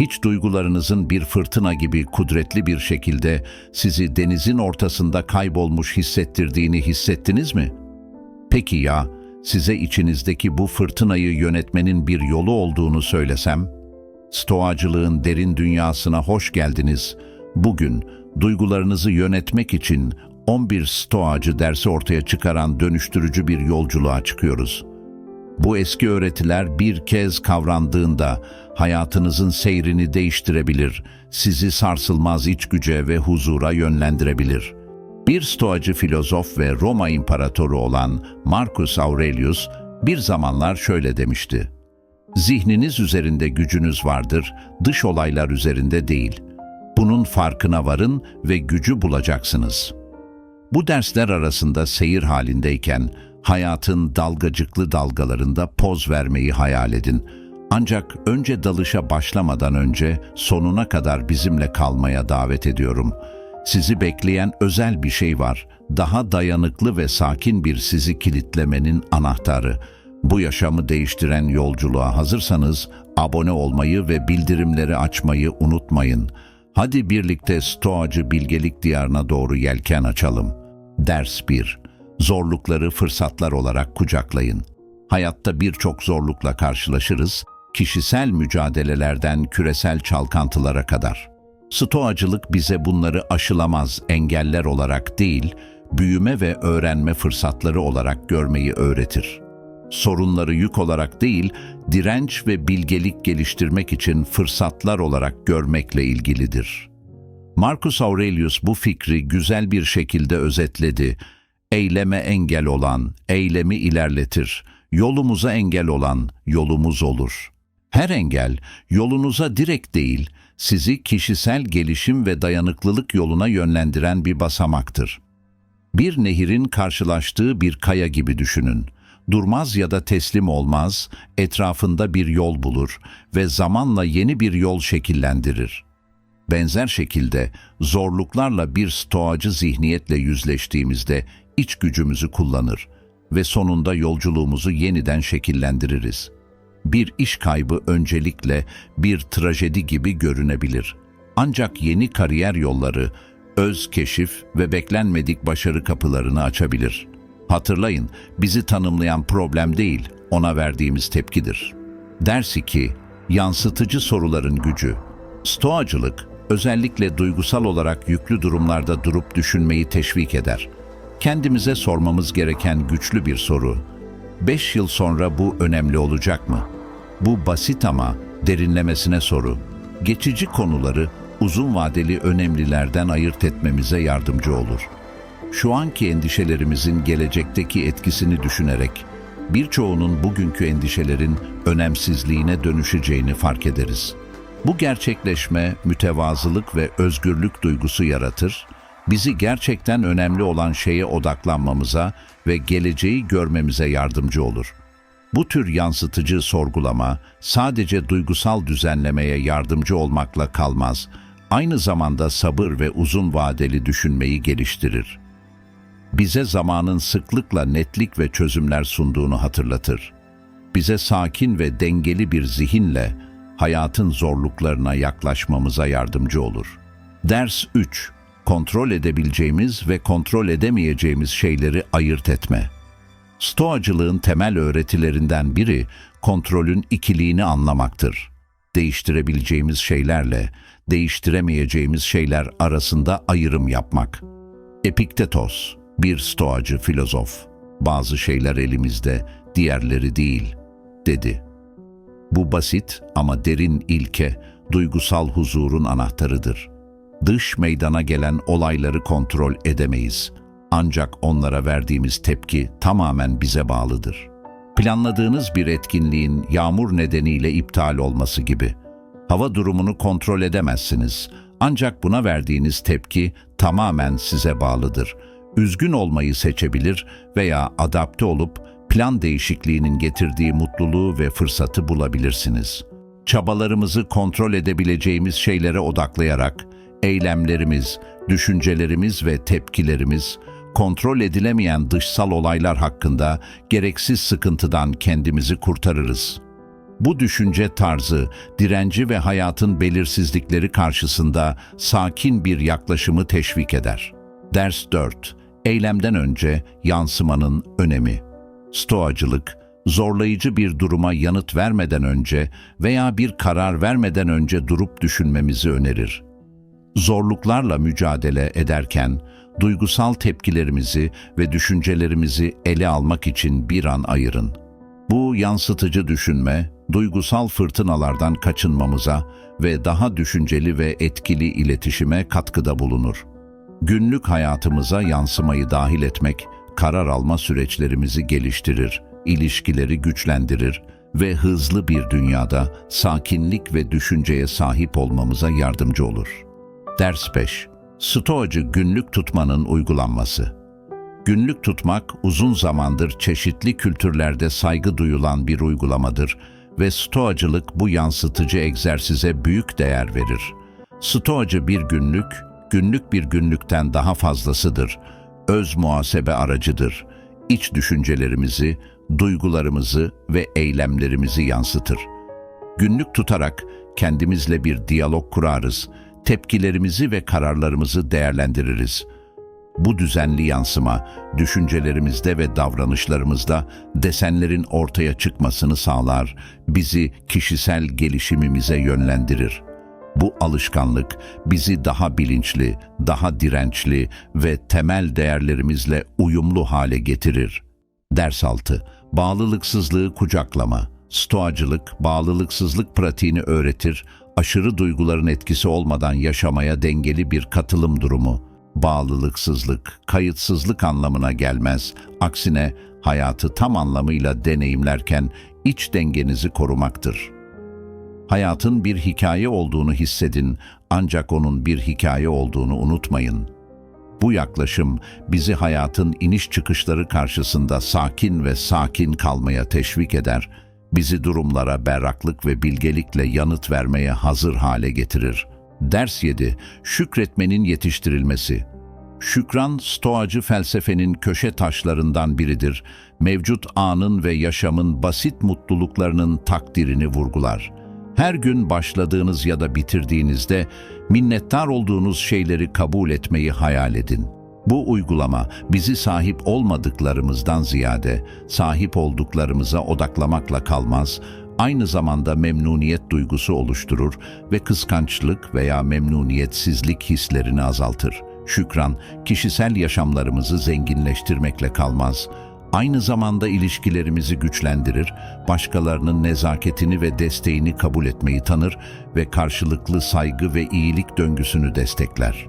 Hiç duygularınızın bir fırtına gibi kudretli bir şekilde sizi denizin ortasında kaybolmuş hissettirdiğini hissettiniz mi? Peki ya size içinizdeki bu fırtınayı yönetmenin bir yolu olduğunu söylesem? Stoacılığın derin dünyasına hoş geldiniz. Bugün duygularınızı yönetmek için 11 stoacı dersi ortaya çıkaran dönüştürücü bir yolculuğa çıkıyoruz. Bu eski öğretiler bir kez kavrandığında hayatınızın seyrini değiştirebilir, sizi sarsılmaz iç güce ve huzura yönlendirebilir. Bir stoacı filozof ve Roma imparatoru olan Marcus Aurelius bir zamanlar şöyle demişti. Zihniniz üzerinde gücünüz vardır, dış olaylar üzerinde değil. Bunun farkına varın ve gücü bulacaksınız. Bu dersler arasında seyir halindeyken hayatın dalgacıklı dalgalarında poz vermeyi hayal edin. Ancak önce dalışa başlamadan önce sonuna kadar bizimle kalmaya davet ediyorum. Sizi bekleyen özel bir şey var. Daha dayanıklı ve sakin bir sizi kilitlemenin anahtarı. Bu yaşamı değiştiren yolculuğa hazırsanız abone olmayı ve bildirimleri açmayı unutmayın. Hadi birlikte Stoacı bilgelik diyarına doğru yelken açalım. Ders 1. Zorlukları fırsatlar olarak kucaklayın. Hayatta birçok zorlukla karşılaşırız, kişisel mücadelelerden küresel çalkantılara kadar. Stoacılık bize bunları aşılamaz engeller olarak değil, büyüme ve öğrenme fırsatları olarak görmeyi öğretir. Sorunları yük olarak değil, direnç ve bilgelik geliştirmek için fırsatlar olarak görmekle ilgilidir. Marcus Aurelius bu fikri güzel bir şekilde özetledi. Eyleme engel olan, eylemi ilerletir. Yolumuza engel olan, yolumuz olur. Her engel, yolunuza direkt değil, sizi kişisel gelişim ve dayanıklılık yoluna yönlendiren bir basamaktır. Bir nehirin karşılaştığı bir kaya gibi düşünün. Durmaz ya da teslim olmaz, etrafında bir yol bulur ve zamanla yeni bir yol şekillendirir. Benzer şekilde zorluklarla bir stoacı zihniyetle yüzleştiğimizde iç gücümüzü kullanır ve sonunda yolculuğumuzu yeniden şekillendiririz. Bir iş kaybı öncelikle bir trajedi gibi görünebilir. Ancak yeni kariyer yolları, öz keşif ve beklenmedik başarı kapılarını açabilir. Hatırlayın, bizi tanımlayan problem değil, ona verdiğimiz tepkidir. Ders 2. Yansıtıcı soruların gücü. Stoacılık, özellikle duygusal olarak yüklü durumlarda durup düşünmeyi teşvik eder. Kendimize sormamız gereken güçlü bir soru. Beş yıl sonra bu önemli olacak mı? Bu basit ama derinlemesine soru. Geçici konuları uzun vadeli önemlilerden ayırt etmemize yardımcı olur. Şu anki endişelerimizin gelecekteki etkisini düşünerek birçoğunun bugünkü endişelerin önemsizliğine dönüşeceğini fark ederiz. Bu gerçekleşme mütevazılık ve özgürlük duygusu yaratır, bizi gerçekten önemli olan şeye odaklanmamıza ve geleceği görmemize yardımcı olur. Bu tür yansıtıcı sorgulama sadece duygusal düzenlemeye yardımcı olmakla kalmaz, aynı zamanda sabır ve uzun vadeli düşünmeyi geliştirir. Bize zamanın sıklıkla netlik ve çözümler sunduğunu hatırlatır. Bize sakin ve dengeli bir zihinle hayatın zorluklarına yaklaşmamıza yardımcı olur. Ders 3. Kontrol edebileceğimiz ve kontrol edemeyeceğimiz şeyleri ayırt etme. Stoacılığın temel öğretilerinden biri kontrolün ikiliğini anlamaktır. Değiştirebileceğimiz şeylerle değiştiremeyeceğimiz şeyler arasında ayrım yapmak. Epiktetos, bir stoacı filozof, bazı şeyler elimizde, diğerleri değil, dedi. Bu basit ama derin ilke, duygusal huzurun anahtarıdır. Dış meydana gelen olayları kontrol edemeyiz. Ancak onlara verdiğimiz tepki tamamen bize bağlıdır. Planladığınız bir etkinliğin yağmur nedeniyle iptal olması gibi. Hava durumunu kontrol edemezsiniz. Ancak buna verdiğiniz tepki tamamen size bağlıdır. Üzgün olmayı seçebilir veya adapte olup plan değişikliğinin getirdiği mutluluğu ve fırsatı bulabilirsiniz. Çabalarımızı kontrol edebileceğimiz şeylere odaklayarak, eylemlerimiz, düşüncelerimiz ve tepkilerimiz, kontrol edilemeyen dışsal olaylar hakkında gereksiz sıkıntıdan kendimizi kurtarırız. Bu düşünce tarzı, direnci ve hayatın belirsizlikleri karşısında sakin bir yaklaşımı teşvik eder. Ders 4. Eylemden önce yansımanın önemi. Stoacılık, zorlayıcı bir duruma yanıt vermeden önce veya bir karar vermeden önce durup düşünmemizi önerir. Zorluklarla mücadele ederken duygusal tepkilerimizi ve düşüncelerimizi ele almak için bir an ayırın. Bu yansıtıcı düşünme, duygusal fırtınalardan kaçınmamıza ve daha düşünceli ve etkili iletişime katkıda bulunur. Günlük hayatımıza yansımayı dahil etmek, karar alma süreçlerimizi geliştirir, ilişkileri güçlendirir ve hızlı bir dünyada sakinlik ve düşünceye sahip olmamıza yardımcı olur. Ders 5. Stoacı günlük tutmanın uygulanması. Günlük tutmak uzun zamandır çeşitli kültürlerde saygı duyulan bir uygulamadır ve stoacılık bu yansıtıcı egzersize büyük değer verir. Stoacı bir günlük, günlük bir günlükten daha fazlasıdır. Öz muhasebe aracıdır. İç düşüncelerimizi, duygularımızı ve eylemlerimizi yansıtır. Günlük tutarak kendimizle bir diyalog kurarız, tepkilerimizi ve kararlarımızı değerlendiririz. Bu düzenli yansıma, düşüncelerimizde ve davranışlarımızda desenlerin ortaya çıkmasını sağlar, bizi kişisel gelişimimize yönlendirir. Bu alışkanlık bizi daha bilinçli, daha dirençli ve temel değerlerimizle uyumlu hale getirir. Ders 6. Bağlılıksızlığı kucaklama. Stoacılık, bağlılıksızlık pratiğini öğretir, aşırı duyguların etkisi olmadan yaşamaya dengeli bir katılım durumu. Bağlılıksızlık, kayıtsızlık anlamına gelmez. Aksine hayatı tam anlamıyla deneyimlerken iç dengenizi korumaktır. Hayatın bir hikaye olduğunu hissedin ancak onun bir hikaye olduğunu unutmayın. Bu yaklaşım bizi hayatın iniş çıkışları karşısında sakin ve sakin kalmaya teşvik eder, bizi durumlara berraklık ve bilgelikle yanıt vermeye hazır hale getirir. Ders 7. Şükretmenin yetiştirilmesi. Şükran, stoacı felsefenin köşe taşlarından biridir. Mevcut anın ve yaşamın basit mutluluklarının takdirini vurgular. Her gün başladığınız ya da bitirdiğinizde minnettar olduğunuz şeyleri kabul etmeyi hayal edin. Bu uygulama bizi sahip olmadıklarımızdan ziyade sahip olduklarımıza odaklamakla kalmaz, aynı zamanda memnuniyet duygusu oluşturur ve kıskançlık veya memnuniyetsizlik hislerini azaltır. Şükran, kişisel yaşamlarımızı zenginleştirmekle kalmaz, aynı zamanda ilişkilerimizi güçlendirir, başkalarının nezaketini ve desteğini kabul etmeyi tanır ve karşılıklı saygı ve iyilik döngüsünü destekler.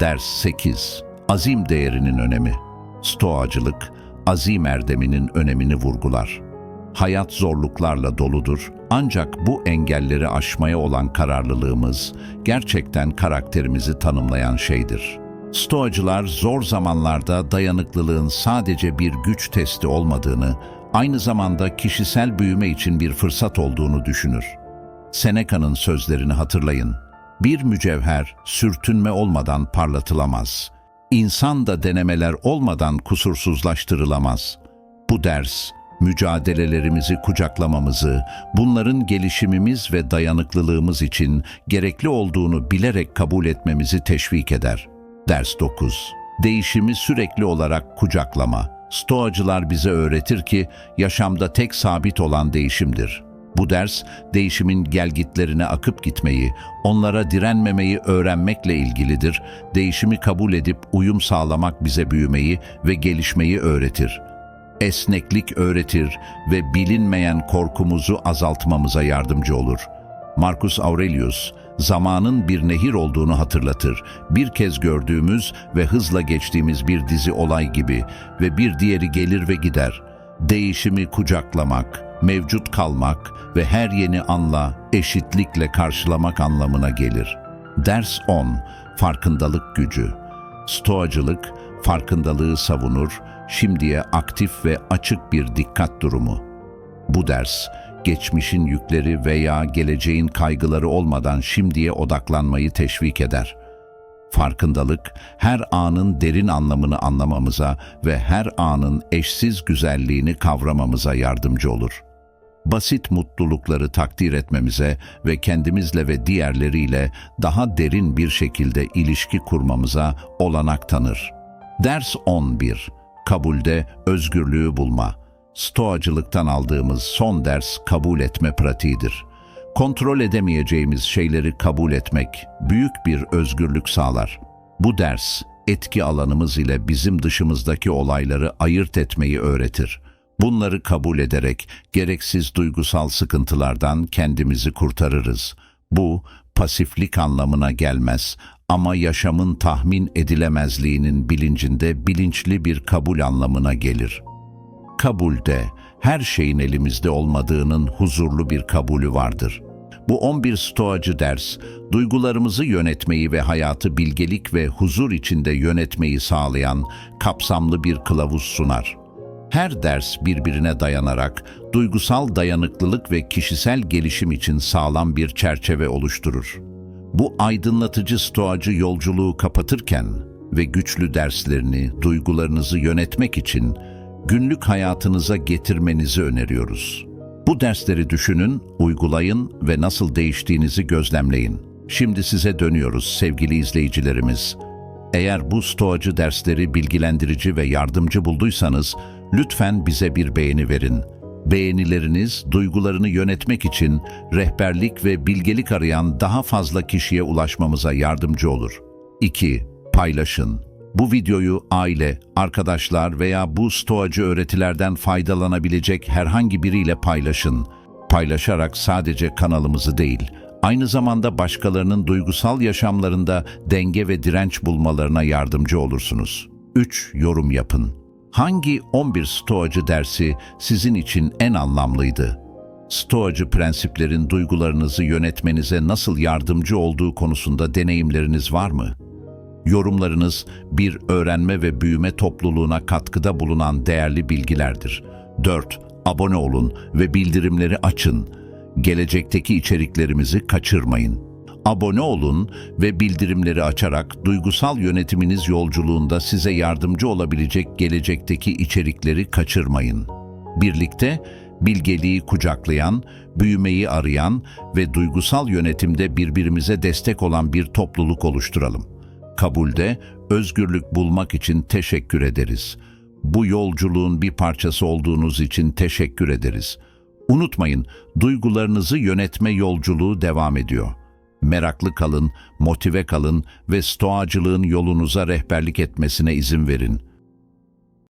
Ders 8. Azim değerinin önemi. Stoacılık, azim erdeminin önemini vurgular. Hayat zorluklarla doludur ancak bu engelleri aşmaya olan kararlılığımız gerçekten karakterimizi tanımlayan şeydir. Stoacılar zor zamanlarda dayanıklılığın sadece bir güç testi olmadığını, aynı zamanda kişisel büyüme için bir fırsat olduğunu düşünür. Seneca'nın sözlerini hatırlayın. Bir mücevher sürtünme olmadan parlatılamaz. İnsan da denemeler olmadan kusursuzlaştırılamaz. Bu ders, mücadelelerimizi kucaklamamızı, bunların gelişimimiz ve dayanıklılığımız için gerekli olduğunu bilerek kabul etmemizi teşvik eder. Ders 9. Değişimi sürekli olarak kucaklama. Stoacılar bize öğretir ki yaşamda tek sabit olan değişimdir. Bu ders değişimin gelgitlerine akıp gitmeyi, onlara direnmemeyi öğrenmekle ilgilidir. Değişimi kabul edip uyum sağlamak bize büyümeyi ve gelişmeyi öğretir. Esneklik öğretir ve bilinmeyen korkumuzu azaltmamıza yardımcı olur. Marcus Aurelius, zamanın bir nehir olduğunu hatırlatır. Bir kez gördüğümüz ve hızla geçtiğimiz bir dizi olay gibi ve bir diğeri gelir ve gider. Değişimi kucaklamak, mevcut kalmak ve her yeni anla eşitlikle karşılamak anlamına gelir. Ders 10. Farkındalık gücü. Stoacılık, farkındalığı savunur, şimdiye aktif ve açık bir dikkat durumu. Bu ders, geçmişin yükleri veya geleceğin kaygıları olmadan şimdiye odaklanmayı teşvik eder. Farkındalık, her anın derin anlamını anlamamıza ve her anın eşsiz güzelliğini kavramamıza yardımcı olur. Basit mutlulukları takdir etmemize ve kendimizle ve diğerleriyle daha derin bir şekilde ilişki kurmamıza olanak tanır. Ders 11. Kabulde özgürlüğü bulma. Stoacılıktan aldığımız son ders kabul etme pratiğidir. Kontrol edemeyeceğimiz şeyleri kabul etmek büyük bir özgürlük sağlar. Bu ders etki alanımız ile bizim dışımızdaki olayları ayırt etmeyi öğretir. Bunları kabul ederek gereksiz duygusal sıkıntılardan kendimizi kurtarırız. Bu pasiflik anlamına gelmez ama yaşamın tahmin edilemezliğinin bilincinde bilinçli bir kabul anlamına gelir. Kabulde her şeyin elimizde olmadığının huzurlu bir kabulü vardır. Bu 11 stoacı ders, duygularımızı yönetmeyi ve hayatı bilgelik ve huzur içinde yönetmeyi sağlayan kapsamlı bir kılavuz sunar. Her ders birbirine dayanarak duygusal dayanıklılık ve kişisel gelişim için sağlam bir çerçeve oluşturur. Bu aydınlatıcı stoacı yolculuğu kapatırken ve güçlü derslerini, duygularınızı yönetmek için günlük hayatınıza getirmenizi öneriyoruz. Bu dersleri düşünün, uygulayın ve nasıl değiştiğinizi gözlemleyin. Şimdi size dönüyoruz sevgili izleyicilerimiz. Eğer bu stoacı dersleri bilgilendirici ve yardımcı bulduysanız lütfen bize bir beğeni verin. Beğenileriniz duygularını yönetmek için rehberlik ve bilgelik arayan daha fazla kişiye ulaşmamıza yardımcı olur. 2. Paylaşın. Bu videoyu aile, arkadaşlar veya bu stoacı öğretilerden faydalanabilecek herhangi biriyle paylaşın. Paylaşarak sadece kanalımızı değil, aynı zamanda başkalarının duygusal yaşamlarında denge ve direnç bulmalarına yardımcı olursunuz. 3. Yorum yapın. Hangi 11 stoacı dersi sizin için en anlamlıydı? Stoacı prensiplerin duygularınızı yönetmenize nasıl yardımcı olduğu konusunda deneyimleriniz var mı? Yorumlarınız bir öğrenme ve büyüme topluluğuna katkıda bulunan değerli bilgilerdir. 4. Abone olun ve bildirimleri açın. Gelecekteki içeriklerimizi kaçırmayın. Abone olun ve bildirimleri açarak duygusal yönetiminiz yolculuğunda size yardımcı olabilecek gelecekteki içerikleri kaçırmayın. Birlikte bilgeliği kucaklayan, büyümeyi arayan ve duygusal yönetimde birbirimize destek olan bir topluluk oluşturalım. Kabulde özgürlük bulmak için teşekkür ederiz. Bu yolculuğun bir parçası olduğunuz için teşekkür ederiz. Unutmayın, duygularınızı yönetme yolculuğu devam ediyor. Meraklı kalın, motive kalın ve stoacılığın yolunuza rehberlik etmesine izin verin.